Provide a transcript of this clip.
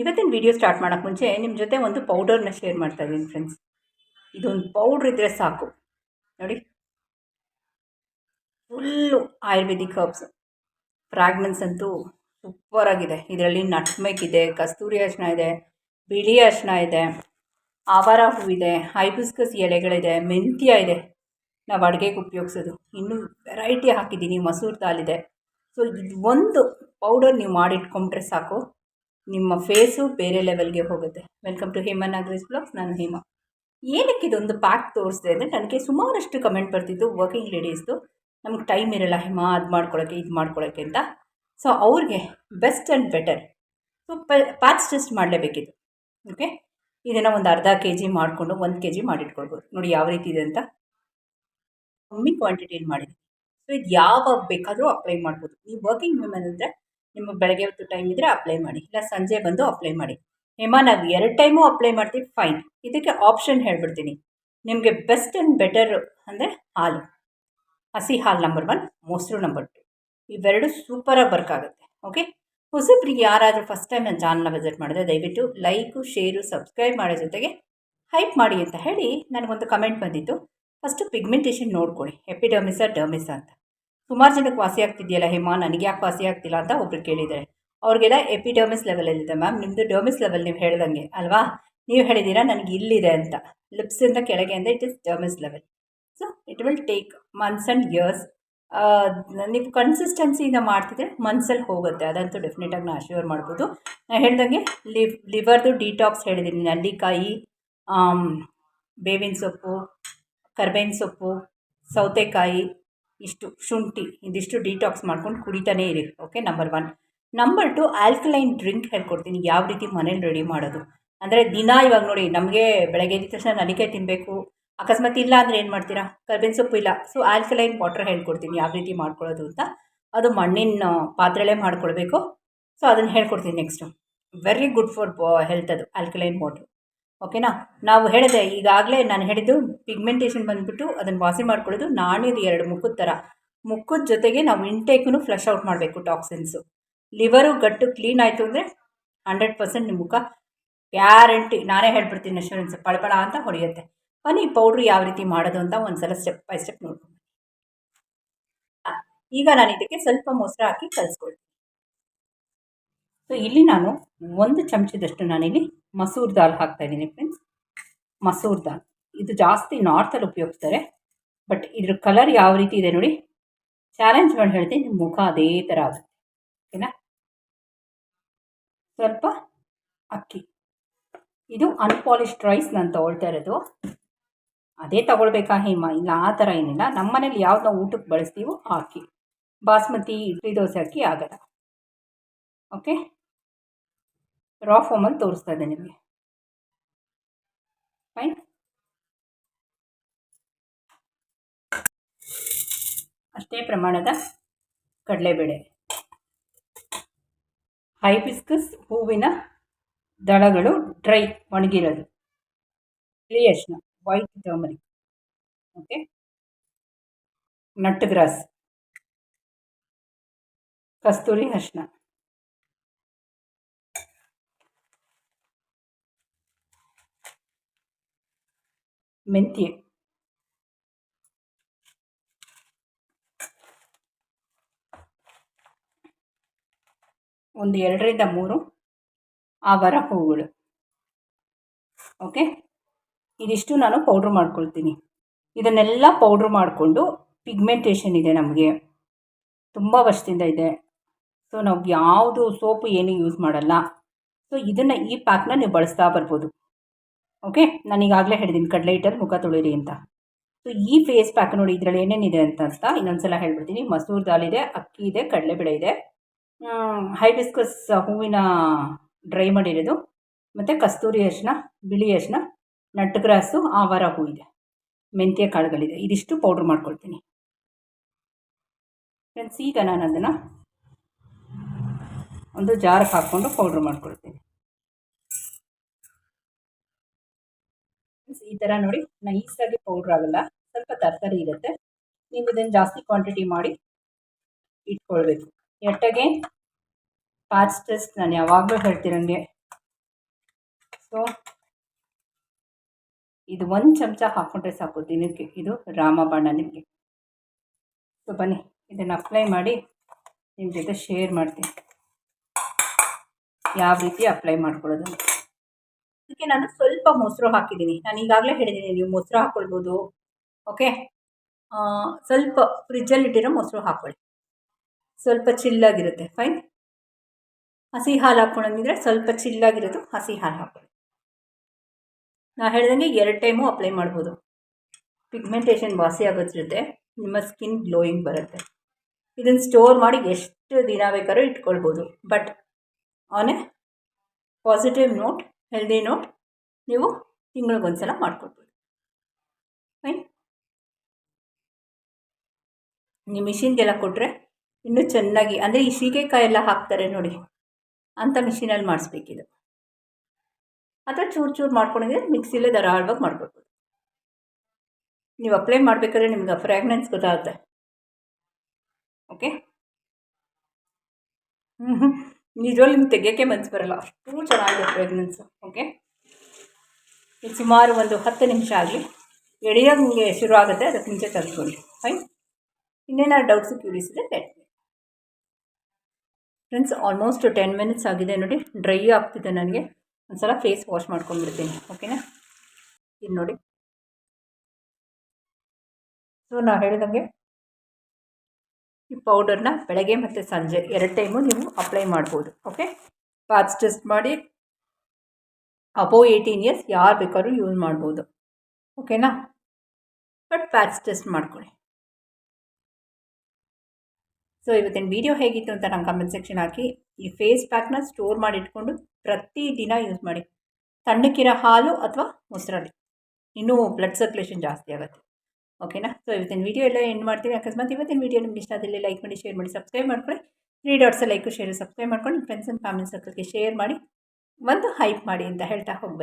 ಇವತ್ತಿನ video start ಮಾಡೋಕ್ಕೆ ಮುಂಚೆ ನಿಮ್ಮ ಜೊತೆ ಒಂದು ಪೌಡರ್ನ ಶೇರ್ ಮಾಡ್ತಾ ಇದ್ದೀನಿ ಫ್ರೆಂಡ್ಸ್ ಇದೊಂದು ಪೌಡ್ರ್ ಇದ್ದರೆ ಸಾಕು. ನೋಡಿ. ಫುಲ್ಲು ಆಯುರ್ವೇದಿಕ್ ಹರ್ಬ್ಸ್ ಫ್ರಾಗ್ನೆನ್ಸ್ ಅಂತೂ ಸೂಪರಾಗಿದೆ ಇದರಲ್ಲಿ ನಟ್ಮೆಕ್ ಇದೆ, ಕಸ್ತೂರಿ ಅರಿಶಿನ ಇದೆ, ಬಿಳಿ ಅರಿಶಿನ ಇದೆ, ಆವಾರ ಹೂವಿದೆ ಹೈಬಿಸ್ಕಸ್ ಎಲೆಗಳಿದೆ, ಮೆಂತ್ಯ ಇದೆ. ನಾವು ಅಡುಗೆಗೆ ಉಪಯೋಗಿಸೋದು. ಇನ್ನೂ ವೆರೈಟಿ ಹಾಕಿದ್ದೀನಿ ಮಸೂರ್ ದಾಲ್ ಇದೆ. ಸೊ ಇದು ಒಂದು ಪೌಡರ್ ನೀವು ಮಾಡಿಟ್ಕೊಂಡ್ರೆ ಸಾಕು. ನಿಮ್ಮ ಫೇಸು ಬೇರೆ ಲೆವೆಲ್ಗೆ ಹೋಗುತ್ತೆ. Welcome to Hema Nagaraj blogs ನಾನು ಹೇಮಾ. ಏನಕ್ಕೆ ಇದೊಂದು ಪ್ಯಾಕ್ ತೋರಿಸಿದೆ ಅಂದರೆ ನನಗೆ ಸುಮಾರಷ್ಟು ಕಮೆಂಟ್ ಬರ್ತಿತ್ತು ವರ್ಕಿಂಗ್ ಲೇಡೀಸ್ದು ನಮ್ಗೆ ಟೈಮ್ ಇರಲ್ಲ, ಹೇಮಾ, ಅದು ಮಾಡ್ಕೊಳ್ಳೋಕ್ಕೆ ಇದು ಮಾಡ್ಕೊಳ್ಳೋಕ್ಕೆ ಅಂತ. ಸೊ ಅವ್ರಿಗೆ best and better so patch test ಮಾಡಲೇಬೇಕಿತ್ತು. Okay ಇದನ್ನು ಒಂದು ಅರ್ಧ ಕೆ ಜಿ ಮಾಡಿಕೊಂಡು, ಒಂದು ಕೆ ಜಿ ಮಾಡಿಟ್ಕೊಳ್ಬೋದು. ನೋಡಿ ಯಾವ ರೀತಿ ಇದೆ ಅಂತ. ಕಮ್ಮಿ ಕ್ವಾಂಟಿಟಿಯಲ್ಲಿ ಮಾಡಿದ್ದೀನಿ? ಸೊ ಇದು ಯಾವಾಗ ಬೇಕಾದರೂ ಅಪ್ಲೈ ಮಾಡ್ಬೋದು. ನೀವು ವರ್ಕಿಂಗ್ ವುಮೆನ್ ಅಂದರೆ ನಿಮಗೆ ಬೆಳಗ್ಗೆ ಹೊತ್ತು ಟೈಮ್ ಇದ್ದರೆ ಅಪ್ಲೈ ಮಾಡಿ. ಇಲ್ಲ ಸಂಜೆ ಬಂದು ಅಪ್ಲೈ ಮಾಡಿ. ಹೇಮಾ, ನಾವು ಎರಡು ಟೈಮು ಅಪ್ಲೈ ಮಾಡ್ತೀವಿ ಫೈನ್ ಇದಕ್ಕೆ ಆಪ್ಷನ್ ಹೇಳ್ಬಿಡ್ತೀನಿ. ನಿಮಗೆ ಬೆಸ್ಟ್ ಆ್ಯಂಡ್ ಬೆಟರ್ ಅಂದರೆ ಹಾಲು. ಹಸಿ ಹಾಲು ನಂಬರ್ ಒನ್ ಮೊಸರು ನಂಬರ್ ಟು ಇವೆರಡು ಸೂಪರಾಗಿ ವರ್ಕ್ ಆಗುತ್ತೆ ಓಕೆ ಹೊಸಬ್ರಿಗೆ ಯಾರಾದರೂ ಫಸ್ಟ್ ಟೈಮ್ ನನ್ನ ಚಾನಲ್ನ ವಿಸಿಟ್ ಮಾಡಿದ್ರೆ ದಯವಿಟ್ಟು ಲೈಕು ಶೇರು ಸಬ್ಸ್ಕ್ರೈಬ್ ಮಾಡೋ ಜೊತೆಗೆ ಹೈಪ್ ಮಾಡಿ ಅಂತ ಹೇಳಿ ನನಗೊಂದು ಕಮೆಂಟ್ ಬಂದಿತ್ತು. ಫಸ್ಟು ಪಿಗ್ಮೆಂಟೇಷನ್ ನೋಡ್ಕೊಳ್ಳಿ. ಎಪಿಡರ್ಮಿಸಾ ಡರ್ಮಿಸಾ ಅಂತ. ಸುಮಾರು ಜನಕ್ಕೆ ವಾಸಿ ಆಗ್ತಿದೆಯಲ್ಲ ಹೇಮಾ? ನನಗೆ ಯಾಕೆ ವಾಸಿ ಆಗ್ತಿಲ್ಲ ಅಂತ ಒಬ್ರು ಕೇಳಿದ್ದಾರೆ. ಅವ್ರಿಗೆಲ್ಲ ಎಪಿಡರ್ಮಿಸ್ ಲೆವೆಲಲ್ಲಿದೆ ಮ್ಯಾಮ್ ನಿಮ್ಮದು ಡರ್ಮಿಸ್ ಲೆವೆಲ್ ನೀವು ಹೇಳ್ದಂಗೆ, ಅಲ್ವಾ? ನೀವು ಹೇಳಿದ್ದೀರಾ, ನನಗೆ ಇಲ್ಲಿದೆ ಅಂತ. ಲಿಪ್ಸಿಂದ ಕೆಳಗೆ ಅಂದರೆ it is dermis level so it will take months and years ನೀವು ಕನ್ಸಿಸ್ಟೆನ್ಸಿಯಿಂದ ಮಾಡ್ತಿದ್ರೆ ಮನ್ಸಲ್ಲಿ ಹೋಗುತ್ತೆ. ಅದಂತೂ ಡೆಫಿನೆಟಾಗಿ ನಾನು ಅಶ್ಯೂರ್ ಮಾಡ್ಬೋದು. ನಾನು ಹೇಳ್ದಂಗೆ ಲಿವ್ ಲಿವರ್ದು ಡಿಟಾಕ್ಸ್ ಹೇಳಿದ್ದೀನಿ ನಲ್ಲಿಕಾಯಿ ಬೇವಿನ ಸೊಪ್ಪು, ಕರ್ಬೇವಿನ ಸೊಪ್ಪು, ಸೌತೆಕಾಯಿ ಇಷ್ಟು ಶುಂಠಿ, ಇದಿಷ್ಟು ಡಿಟಾಕ್ಸ್ ಮಾಡ್ಕೊಂಡು ಕುಡಿತಾನೇ ಇರಿ okay number one number two alkaline drink ಹೇಳ್ಕೊಡ್ತೀನಿ, ಯಾವ ರೀತಿ ಮನೇಲಿ ರೆಡಿ ಮಾಡೋದು. ಅಂದರೆ ದಿನ ಇವಾಗ ನೋಡಿ, ನಮಗೆ ಬೆಳಗ್ಗೆ ಎದ್ದ ತಕ್ಷಣ ನಲಿಕೆ ತಿನ್ನಬೇಕು ಅಕಸ್ಮಾತ್ ಇಲ್ಲ ಅಂದರೆ ಏನು ಮಾಡ್ತೀರಾ? ಕರ್ಬೇವಿನ ಸೊಪ್ಪು ಇಲ್ಲ. ಸೊ ಆಲ್ಕಲೈನ್ ವಾಟರ್ ಹೇಳ್ಕೊಡ್ತೀನಿ, ಯಾವ ರೀತಿ ಮಾಡ್ಕೊಳ್ಳೋದು ಅಂತ. ಅದು ಮಣ್ಣಿನ ಪಾತ್ರೆಲೇ ಮಾಡ್ಕೊಳ್ಬೇಕು. ಸೊ ಅದನ್ನು ಹೇಳ್ಕೊಡ್ತೀನಿ next very good for health ಅದು ಆಲ್ಕಲೈನ್ ವಾಟ್ರ್ ಓಕೆನಾ? ನಾವು ಹೇಳಿದೆ, ಈಗಾಗಲೇ ನಾನು ಹೇಳಿದ್ದು ಪಿಗ್ಮೆಂಟೇಷನ್ ಬಂದುಬಿಟ್ಟು ಅದನ್ನು ವಾಸಿ ಮಾಡ್ಕೊಳ್ಳೋದು ನಾಣ್ಯದ ಎರಡು ಮುಖದ ಥರ. ಮುಖದ ಜೊತೆಗೆ ನಾವು ಇಂಟೇಕೂ ಫ್ಲಶ್ ಔಟ್ ಮಾಡಬೇಕು ಟಾಕ್ಸಿನ್ಸು ಲಿವರು ಗಟ್ಟು ಕ್ಲೀನ್ ಆಯಿತು ಅಂದರೆ ಹಂಡ್ರೆಡ್ ಪರ್ಸೆಂಟ್ ನಿಮ್ಮ ಮುಖ. ಗ್ಯಾರಂಟಿ ನಾನೇ ಹೇಳ್ಬಿಡ್ತೀನಿ ಅಶ್ಯೂರೆನ್ಸ್ ಪಳಪಳ ಅಂತ ಹೊಡೆಯುತ್ತೆ. ಬನ್ನಿ ಪೌಡ್ರು ಯಾವ ರೀತಿ ಮಾಡೋದು ಅಂತ ಒಂದು ಸಲ ಸ್ಟೆಪ್ ಬೈ ಸ್ಟೆಪ್ ನೋಡ್ಕೊಂಡು ಈಗ ನಾನು ಇದಕ್ಕೆ ಸ್ವಲ್ಪ ಮೊಸರು ಹಾಕಿ ಕಲಿಸ್ಕೊಳ್ತೀನಿ. ಸೊ ಇಲ್ಲಿ ನಾನು ಒಂದು ಚಮಚದಷ್ಟು ನಾನಿಲ್ಲಿ ಮಸೂರ್ ದಾಲ್ ಹಾಕ್ತಾ ಇದ್ದೀನಿ ಫ್ರೆಂಡ್ಸ್ ಮಸೂರ್ ದಾಲ್. ಇದು ಜಾಸ್ತಿ ನಾರ್ತಲ್ಲಿ ಉಪಯೋಗಿಸ್ತಾರೆ. ಬಟ್ ಇದ್ರ ಕಲರ್ ಯಾವ ರೀತಿ ಇದೆ ನೋಡಿ. ಚಾಲೆಂಜ್ ಮಾಡಿ ಹೇಳ್ತೀನಿ ನಿಮ್ಮ ಮುಖ ಅದೇ ಥರ ಆಗುತ್ತೆ. ಓಕೆನಾ ಸ್ವಲ್ಪ ಅಕ್ಕಿ. ಇದು ಅನ್ಪಾಲಿಶ್ಡ್ ರೈಸ್ ನಾನು ತಗೊಳ್ತಾ ಇರೋದು. ಅದೇ ತಗೊಳ್ಬೇಕಾ ಹೇಮ? ಇಲ್ಲ, ಆ ಥರ ಏನಿಲ್ಲ. ನಮ್ಮ ಮನೇಲಿ ಯಾವ್ದು ನಾವು ಊಟಕ್ಕೆ ಬಳಸ್ತೀವೋ ಆ ಅಕ್ಕಿ. ಬಾಸ್ಮತಿ, ಇಡ್ಲಿ ದೋಸೆ ಅಕ್ಕಿ ಆಗಲ್ಲ. ಓಕೆ ರಾ ಫಾರ್ಮಲ್ಲಿ ತೋರಿಸ್ತಾ ಇದೆ ನಿಮಗೆ. ಫೈನ್ ಅಷ್ಟೇ ಪ್ರಮಾಣದ ಕಡಲೆಬೇಳೆ. ಹೈಬಿಸ್ಕಸ್ ಹೂವಿನ ದಳಗಳು ಡ್ರೈ ಒಣಗಿರೋದು. ಬಿಳಿ ಅರಿಶಿನ white turmeric okay nut grass ಕಸ್ತೂರಿ ಅರಿಶಿನ ಮೆಂತ್ಯ. ಒಂದು ಎರಡರಿಂದ ಮೂರು ಆವರ ಹೂಗಳು ಓಕೆ? ಇದಿಷ್ಟು ನಾನು ಪೌಡ್ರ್ ಮಾಡ್ಕೊಳ್ತೀನಿ. ಇದನ್ನೆಲ್ಲ ಪೌಡ್ರ್ ಮಾಡಿಕೊಂಡು ಪಿಗ್ಮೆಂಟೇಷನ್ ಇದೆ ನಮಗೆ. ತುಂಬ ವರ್ಷದಿಂದ ಇದೆ. ಸೊ, ನಾವು ಯಾವುದು ಸೋಪು ಏನು ಯೂಸ್ ಮಾಡಲ್ಲ. ಸೊ, ಇದನ್ನು ಈ ಪ್ಯಾಕ್ನ ನೀವು ಬಳಸ್ತಾ ಬರ್ಬೋದು. ಓಕೆ ನಾನು ಈಗಾಗಲೇ ಹೇಳಿದ್ದೀನಿ ಕಡಲೆ ಹಿಟ್ಟಲ್ಲಿ ಮುಖ ತೊಳಿರಿ ಅಂತ. ಸೊ ಈ ಫೇಸ್ ಪ್ಯಾಕ್ ನೋಡಿ ಇದರಲ್ಲಿ ಏನೇನಿದೆ ಅಂತ ಅಂತ ಇನ್ನೊಂದ್ಸಲ ಹೇಳ್ಬಿಡ್ತೀನಿ. ಮಸೂರ್ ದಾಲ್ ಇದೆ, ಅಕ್ಕಿ ಇದೆ, ಕಡಲೆಬೇಳೆ ಇದೆ. ಹೈಬಿಸ್ಕಸ್ ಹೂವಿನ ಡ್ರೈ ಮಾಡಿರೋದು. ಮತ್ತು ಕಸ್ತೂರಿ ಅರಿಶಿನ ಬಿಳಿ ಅರಿಶಿನ ನಟ್ಗ್ರಾಸು ಆವಾರ ಹೂ ಇದೆ. ಮೆಂತ್ಯ ಕಾಳುಗಳಿದೆ. ಇದಿಷ್ಟು ಪೌಡ್ರ್ ಮಾಡ್ಕೊಳ್ತೀನಿ. ಫ್ರೆಂಡ್ಸ್ ಈಗ ನಾನು ಅದನ್ನು ಒಂದು ಜಾರಕ್ಕೆ ಹಾಕ್ಕೊಂಡು ಪೌಡ್ರ್ ಮಾಡ್ಕೊಳ್ತೀನಿ. ಈ ಥರ ನೋಡಿ. ನೈಸಾಗಿ ಪೌಡ್ರ್ ಆಗಲ್ಲ. ಸ್ವಲ್ಪ ತರಕಾರಿ ಇರುತ್ತೆ. ನೀವು ಇದನ್ನು ಜಾಸ್ತಿ ಕ್ವಾಂಟಿಟಿ ಮಾಡಿ ಇಟ್ಕೊಳ್ಬೇಕು. ಎಟ್ಟಾಗೆ ಪ್ಯಾಚ್ ಟೆಸ್ಟ್ ನಾನು ಯಾವಾಗಲೂ ಹೇಳ್ತಿರಂಗೆ. ಸೊ ಇದು ಒಂದು ಚಮಚ ಹಾಕ್ಕೊಂಡ್ರೆ ಸಾಕು ದಿನಕ್ಕೆ. ಇದು ರಾಮಬಾಣ ನಿಮಗೆ. ಸೊ ಬನ್ನಿ. ಇದನ್ನು ಅಪ್ಲೈ ಮಾಡಿ ನಿಮ್ಮ ಜೊತೆ ಶೇರ್ ಮಾಡ್ತೀನಿ. ಯಾವ ರೀತಿ ಅಪ್ಲೈ ಮಾಡ್ಕೊಳ್ಳೋದು. ಅದಕ್ಕೆ ನಾನು ಸ್ವಲ್ಪ ಮೊಸರು ಹಾಕಿದ್ದೀನಿ. ನಾನು ಈಗಾಗಲೇ ಹೇಳಿದ್ದೀನಿ ನೀವು ಮೊಸರು ಹಾಕ್ಕೊಳ್ಬೋದು ಓಕೆ ಸ್ವಲ್ಪ ಫ್ರಿಜ್ಜಲ್ಲಿ ಇಟ್ಟಿರೋ ಮೊಸರು ಹಾಕ್ಕೊಳ್ಳಿ ಸ್ವಲ್ಪ ಚಿಲ್ಲಾಗಿರುತ್ತೆ. ಫೈನ್ ಹಸಿ ಹಾಲು ಹಾಕ್ಕೊಳಂಗಿದ್ರೆ ಸ್ವಲ್ಪ ಚಿಲ್ಲಾಗಿರೋದು ಹಸಿ ಹಾಲು ಹಾಕ್ಕೊಳ್ಳಿ ನಾ ಹೇಳ್ದಂಗೆ ಎರಡು ಟೈಮು ಅಪ್ಲೈ ಮಾಡ್ಬೋದು. ಪಿಗ್ಮೆಂಟೇಷನ್ ವಾಸಿ ಆಗೋದ್ರ ಜೊತೆ ನಿಮ್ಮ ಸ್ಕಿನ್ ಗ್ಲೋಯಿಂಗ್ ಬರುತ್ತೆ. ಇದನ್ನು ಸ್ಟೋರ್ ಮಾಡಿ ಎಷ್ಟು ದಿನ ಬೇಕಾದ್ರೂ ಇಟ್ಕೊಳ್ಬೋದು. But on a positive note healthy note ನೀವು ತಿಂಗಳಿಗೊಂದ್ಸಲ ಮಾಡ್ಕೊಳ್ಬೋದು. ಫೈನ್ ನೀವು ಮಿಷಿನ್ಗೆಲ್ಲ ಕೊಟ್ಟರೆ ಇನ್ನೂ ಚೆನ್ನಾಗಿ, ಅಂದರೆ ಈ ಸೀಗೆಕಾಯಿ ಎಲ್ಲ ಹಾಕ್ತಾರೆ ನೋಡಿ ಅಂಥ ಮಿಷಿನಲ್ಲಿ ಮಾಡಿಸ್ಬೇಕಿದು. ಅಥವಾ ಚೂರು ಚೂರು ಮಾಡ್ಕೊಂಡಿದ್ರೆ ಮಿಕ್ಸಿಲೇ ಧಾರಾಳವಾಗಿ ಮಾಡ್ಕೊಳ್ಬೋದು. ನೀವು ಅಪ್ಲೈ ಮಾಡಬೇಕಾದ್ರೆ ನಿಮ್ಗೆ ಫ್ರ್ಯಾಗ್ನೆನ್ಸ್ ಗೊತ್ತಾಗುತ್ತೆ. ಓಕೆ ಹ್ಞೂ ನಿಜವಾಗ್ಲೂ ನಿಮ್ಗೆ ತೆಗಿಯೋಕ್ಕೆ ಮನ್ಸು ಬರಲ್ಲ. ಅಷ್ಟು ಚೆನ್ನಾಗಿದೆ ಪ್ರೆಗ್ನೆನ್ಸ್ ಓಕೆ ಇದು ಸುಮಾರು ಒಂದು ಹತ್ತು ನಿಮಿಷ ಆಗಲಿ. ಎಳೆಯೋದು ನಿಮಗೆ ಶುರು ಆಗುತ್ತೆ ಅದಕ್ಕೆ ಮುಂಚೆ ತೆಗೆದುಕೊಳ್ಳಿ ಫೈನ್ ಇನ್ನೇನಾದ್ರು ಡೌಟ್ಸು ಕ್ಯೂರಿಯಸ್ ಇದೆ ಕೇಳ್ತೀನಿ ಫ್ರೆಂಡ್ಸ್ ಆಲ್ಮೋಸ್ಟ್ ಟೆನ್ ಮಿನಿಟ್ಸ್ ಆಗಿದೆ ನೋಡಿ. ಡ್ರೈ ಆಗ್ತಿದೆ ನನಗೆ. ಒಂದು ಸಲ ಫೇಸ್ ವಾಶ್ ಮಾಡ್ಕೊಂಡ್ಬಿಡ್ತೀನಿ ಓಕೆನಾ ಇದು ನೋಡಿ. ಸೊ ನಾನು ಹೇಳಿದಂಗೆ ಈ ಪೌಡರ್ನ ಬೆಳಗ್ಗೆ ಮತ್ತು ಸಂಜೆ ಎರಡು ಟೈಮು ನೀವು ಅಪ್ಲೈ ಮಾಡ್ಬೋದು ಓಕೆ ಪ್ಯಾಚ್ ಟೆಸ್ಟ್ ಮಾಡಿ ಅಬೋ ಏಯ್ಟೀನ್ ಇಯರ್ಸ್ ಯಾರು ಬೇಕಾದ್ರೂ ಯೂಸ್ ಮಾಡ್ಬೋದು ಓಕೆನಾ ಬಟ್ ಪ್ಯಾಚ್ ಟೆಸ್ಟ್ ಮಾಡ್ಕೊಳ್ಳಿ. ಸೊ ಇವತ್ತಿನ ವಿಡಿಯೋ ಹೇಗಿತ್ತು ಅಂತ ನಮ್ಮ ಕಮೆಂಟ್ ಸೆಕ್ಷನ್ ಹಾಕಿ, ಈ ಫೇಸ್ ಪ್ಯಾಕ್ನ ಸ್ಟೋರ್ ಮಾಡಿ ಇಟ್ಕೊಂಡು ಪ್ರತಿದಿನ ಯೂಸ್ ಮಾಡಿ. ತಣ್ಣಕ್ಕಿರೋ ಹಾಲು ಅಥವಾ ಮೊಸರಲ್ಲಿ. ಇನ್ನೂ ಬ್ಲಡ್ ಸರ್ಕ್ಯುಲೇಷನ್ ಜಾಸ್ತಿ ಆಗುತ್ತೆ. ಓಕೆನಾ? ಸೊ ಇವತ್ತಿನ ವೀಡಿಯೋ ಎಲ್ಲ ಎಂಡ್ ಮಾಡ್ತೀನಿ ಅಕಸ್ಮಾತ್ ಇವತ್ತಿನ ವೀಡಿಯೋ ನಿಮ್ಗೆ ಇಷ್ಟ ಆದಲ್ಲಿ ಲೈಕ್ ಮಾಡಿ ಶೇರ್ ಮಾಡಿ ಸಬ್ಸ್ಕ್ರೈಬ್ ಮಾಡ್ಕೊಳ್ಳಿ. Three dots like share subscribe ಮಾಡ್ಕೊಂಡು ಫ್ರೆಂಡ್ಸ್ ಆ್ಯಂಡ್ ಫ್ಯಾಮಿಲಿ ಸರ್ಕಲ್ಗೆ ಶೇರ್ ಮಾಡಿ. ಒಂದು ಹೈಪ್ ಮಾಡಿ ಅಂತ ಹೇಳ್ತಾ ಹೋಗಿ